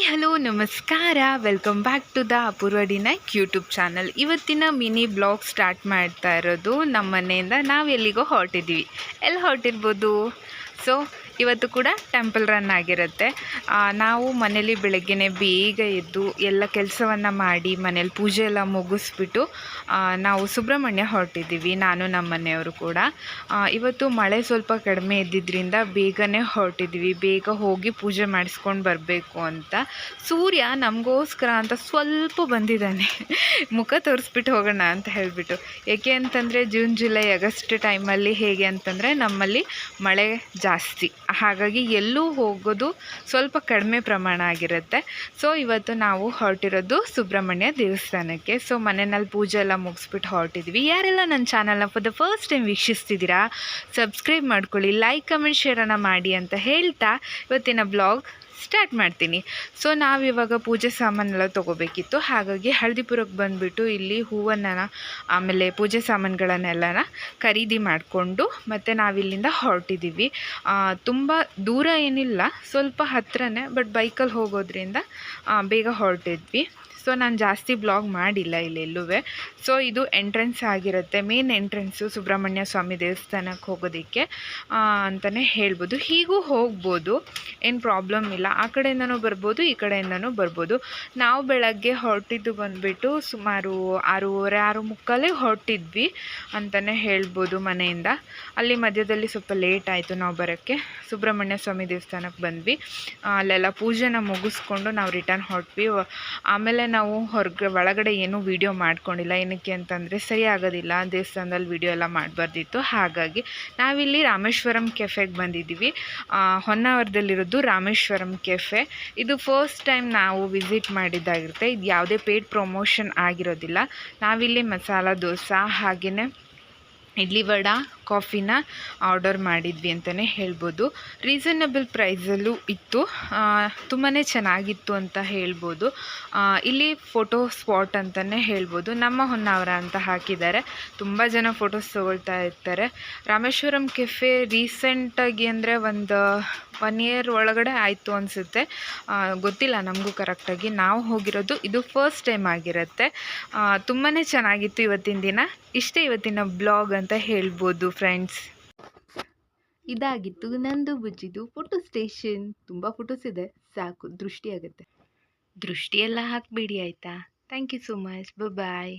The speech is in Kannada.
ಹಾಯ್, ಹಲೋ, ನಮಸ್ಕಾರ. Welcome back to the Apoorva D Naik YouTube channel ಇವತ್ತಿನ ಮಿನಿ ಬ್ಲಾಗ್ ಸ್ಟಾರ್ಟ್ ಮಾಡ್ತಾ ಇರೋದು ನಮ್ಮ ಮನೆಯಿಂದ ನಾವು ಎಲ್ಲಿಗೋ ಹೊರಟಿದ್ದೀವಿ ಎಲ್ಲಿ ಹೊರಟಿರ್ಬೋದು? ಸೊ ಇವತ್ತು ಕೂಡ ಟೆಂಪಲ್ ರನ್ ಆಗಿರುತ್ತೆ. ನಾವು ಮನೇಲಿ ಬೆಳಗ್ಗೆ ಬೇಗ ಎದ್ದು ಎಲ್ಲ ಕೆಲಸವನ್ನು ಮಾಡಿ ಮನೇಲಿ ಪೂಜೆ ಎಲ್ಲ ಮುಗಿಸ್ಬಿಟ್ಟು ನಾವು ಸುಬ್ರಹ್ಮಣ್ಯ ಹೊರಟಿದ್ದೀವಿ, ನಾನು ನಮ್ಮ ಮನೆಯವರು ಕೂಡ. ಇವತ್ತು ಮಳೆ ಸ್ವಲ್ಪ ಕಡಿಮೆ ಇದ್ದಿದ್ದರಿಂದ ಬೇಗನೆ ಹೊರಟಿದ್ದೀವಿ, ಬೇಗ ಹೋಗಿ ಪೂಜೆ ಮಾಡಿಸ್ಕೊಂಡು ಬರಬೇಕು ಅಂತ. ಸೂರ್ಯ ನಮಗೋಸ್ಕರ ಅಂತ ಸ್ವಲ್ಪ ಬಂದಿದ್ದಾನೆ. ಮುಖ ತೋರಿಸ್ಬಿಟ್ಟು ಹೋಗೋಣ ಅಂತ ಹೇಳಿಬಿಟ್ಟು. ಏಕೆ ಅಂತಂದರೆ ಜೂನ್, ಜುಲೈ, ಆಗಸ್ಟ್ ಟೈಮಲ್ಲಿ ಹೇಗೆ ಅಂತಂದರೆ ನಮ್ಮಲ್ಲಿ ಮಳೆ ಜಾಸ್ತಿ. ಹಾಗಾಗಿ ಎಲ್ಲೂ ಹೋಗೋದು ಸ್ವಲ್ಪ ಕಡಿಮೆ ಪ್ರಮಾಣ ಆಗಿರುತ್ತೆ. ಸೊ ಇವತ್ತು ನಾವು ಹೊರಟಿರೋದು ಸುಬ್ರಹ್ಮಣ್ಯ ದೇವಸ್ಥಾನಕ್ಕೆ. ಸೊ ಮನೆಯಲ್ಲಿ ಪೂಜೆ ಎಲ್ಲ ಮುಗಿಸ್ಬಿಟ್ಟು ಹೊರಟಿದ್ವಿ. ಯಾರೆಲ್ಲ ನನ್ನ ಚಾನಲ್ನ ಫಾರ್ ದ ಫಸ್ಟ್ ಟೈಮ್ ವೀಕ್ಷಿಸ್ತಿದ್ದೀರಾ ಸಬ್ಸ್ಕ್ರೈಬ್ ಮಾಡ್ಕೊಳ್ಳಿ ಲೈಕ್ ಕಮೆಂಟ್ ಶೇರನ್ನು ಮಾಡಿ ಅಂತ ಹೇಳ್ತಾ ಇವತ್ತಿನ ಬ್ಲಾಗ್ ಸ್ಟಾರ್ಟ್ ಮಾಡ್ತೀನಿ. ಸೊ ನಾವಿವಾಗ ಪೂಜೆ ಸಾಮಾನೆಲ್ಲ ತೊಗೋಬೇಕಿತ್ತು. ಹಾಗಾಗಿ ಹಳದಿಪುರಕ್ಕೆ ಬಂದುಬಿಟ್ಟು ಇಲ್ಲಿ ಹೂವನ್ನು ಆಮೇಲೆ ಪೂಜೆ ಸಾಮಾನುಗಳನ್ನೆಲ್ಲನ ಖರೀದಿ ಮಾಡಿಕೊಂಡು ಮತ್ತು ನಾವಿಲ್ಲಿಂದ ಹೊರಟಿದ್ದೀವಿ. ತುಂಬ ದೂರ ಏನಿಲ್ಲ. ಸ್ವಲ್ಪ ಹತ್ತಿರನೇ ಬಟ್ ಬೈಕಲ್ಲಿ ಹೋಗೋದ್ರಿಂದ ಬೇಗ ಹೊರಟಿದ್ವಿ. ಸೊ ನಾನು ಜಾಸ್ತಿ ಬ್ಲಾಗ್ ಮಾಡಿಲ್ಲ ಇಲ್ಲೆಲ್ಲೂ ಸೊ ಇದು ಎಂಟ್ರೆನ್ಸ್ ಆಗಿರುತ್ತೆ ಮೇನ್ ಎಂಟ್ರೆನ್ಸು ಸುಬ್ರಹ್ಮಣ್ಯ ಸ್ವಾಮಿ ದೇವಸ್ಥಾನಕ್ಕೆ ಹೋಗೋದಕ್ಕೆ ಅಂತಲೇ ಹೇಳ್ಬೋದು. ಹೀಗೂ ಹೋಗ್ಬೋದು, ಏನು ಪ್ರಾಬ್ಲಮ್ ಇಲ್ಲ. ಆ ಕಡೆಯಿಂದನೂ ಬರ್ಬೋದು, ಈ ಕಡೆಯಿಂದನೂ ಬರ್ಬೋದು. ನಾವು ಬೆಳಗ್ಗೆ ಹೊರಟಿದ್ದು ಬಂದುಬಿಟ್ಟು ಸುಮಾರು ಆರೂವರೆ, ಆರು ಮುಕ್ಕಾಲೇ ಹೊರಟಿದ್ವಿ ಅಂತಲೇ ಹೇಳ್ಬೋದು ಮನೆಯಿಂದ. ಅಲ್ಲಿ ಮಧ್ಯದಲ್ಲಿ ಸ್ವಲ್ಪ ಲೇಟ್ ಆಯಿತು ನಾವು ಬರೋಕ್ಕೆ. ಸುಬ್ರಹ್ಮಣ್ಯ ಸ್ವಾಮಿ ದೇವಸ್ಥಾನಕ್ಕೆ ಬಂದ್ವಿ. ಅಲ್ಲೆಲ್ಲ ಪೂಜೆನ ಮುಗಿಸ್ಕೊಂಡು ನಾವು ರಿಟರ್ನ್ ಹೊರಟ್ವಿ. ಆಮೇಲೆ ನಾವು ಹೊರಗೆ ಒಳಗಡೆ ಏನೂ ವೀಡಿಯೋ ಮಾಡ್ಕೊಂಡಿಲ್ಲ. ಏನಕ್ಕೆ ಅಂತಂದರೆ ಸರಿ ಆಗೋದಿಲ್ಲ. ದೇವಸ್ಥಾನದಲ್ಲಿ ವೀಡಿಯೋ ಎಲ್ಲ ಮಾಡಬಾರ್ದಿತ್ತು. ಹಾಗಾಗಿ ನಾವಿಲ್ಲಿ ರಾಮೇಶ್ವರಂ ಕೆಫೆಗೆ ಬಂದಿದ್ದೀವಿ. ಹೊನ್ನಾವರದಲ್ಲಿರೋದು ರಾಮೇಶ್ವರಂ ಕೆಫೆ. ಇದು ಫಸ್ಟ್ ಟೈಮ್ ನಾವು ವಿಸಿಟ್ ಮಾಡಿದ್ದಾಗಿರುತ್ತೆ. ಇದು ಯಾವುದೇ ಪೇಡ್ ಪ್ರಮೋಷನ್ ಆಗಿರೋದಿಲ್ಲ. ನಾವಿಲ್ಲಿ ಮಸಾಲ ದೋಸೆ ಹಾಗೆಯೇ ಇಡ್ಲಿ ವಡ ಕಾಫಿನ ಆರ್ಡರ್ ಮಾಡಿದ್ವಿ ಅಂತಲೇ ಹೇಳ್ಬೋದು. ರೀಸನಬಲ್ ಪ್ರೈಸಲ್ಲೂ ಇತ್ತು. ತುಂಬಾ ಚೆನ್ನಾಗಿತ್ತು ಅಂತ ಹೇಳ್ಬೋದು. ಇಲ್ಲಿ ಫೋಟೋ ಸ್ಪಾಟ್ ಅಂತಲೇ ಹೇಳ್ಬೋದು. ನಮ್ಮ ಹೊನ್ನಾವರ ಅಂತ ಹಾಕಿದ್ದಾರೆ. ತುಂಬ ಜನ ಫೋಟೋಸ್ ತೊಗೊಳ್ತಾ ಇರ್ತಾರೆ. ರಾಮೇಶ್ವರಂ ಕೆಫೆ ರೀಸೆಂಟಾಗಿ ಅಂದರೆ ಒಂದು ಒನ್ ಇಯರ್ ಒಳಗಡೆ ಆಯಿತು ಅನಿಸುತ್ತೆ. ಗೊತ್ತಿಲ್ಲ, ನಮಗೂ ಕರೆಕ್ಟಾಗಿ. ನಾವು ಹೋಗಿರೋದು ಇದು ಫಸ್ಟ್ ಟೈಮ್ ಆಗಿರುತ್ತೆ. ತುಂಬಾ ಚೆನ್ನಾಗಿತ್ತು ಇವತ್ತಿನ ದಿನ. ಇಷ್ಟೇ ಇವತ್ತಿನ ಬ್ಲಾಗ್ ಅಂತ ಹೇಳ್ಬೋದು ಫ್ರೆಂಡ್ಸ್ ಇದಾಗಿತ್ತು ನಂದು ಬುಜ್ಜಿದು ಫೋಟೋ ಸ್ಟೇಷನ್ ತುಂಬ ಫೋಟೋಸ್ ಇದೆ. ಸಾಕು ದೃಷ್ಟಿ ಆಗುತ್ತೆ. ದೃಷ್ಟಿ ಎಲ್ಲ ಹಾಕಬೇಡಿ ಆಯಿತಾ? Thank you so much bye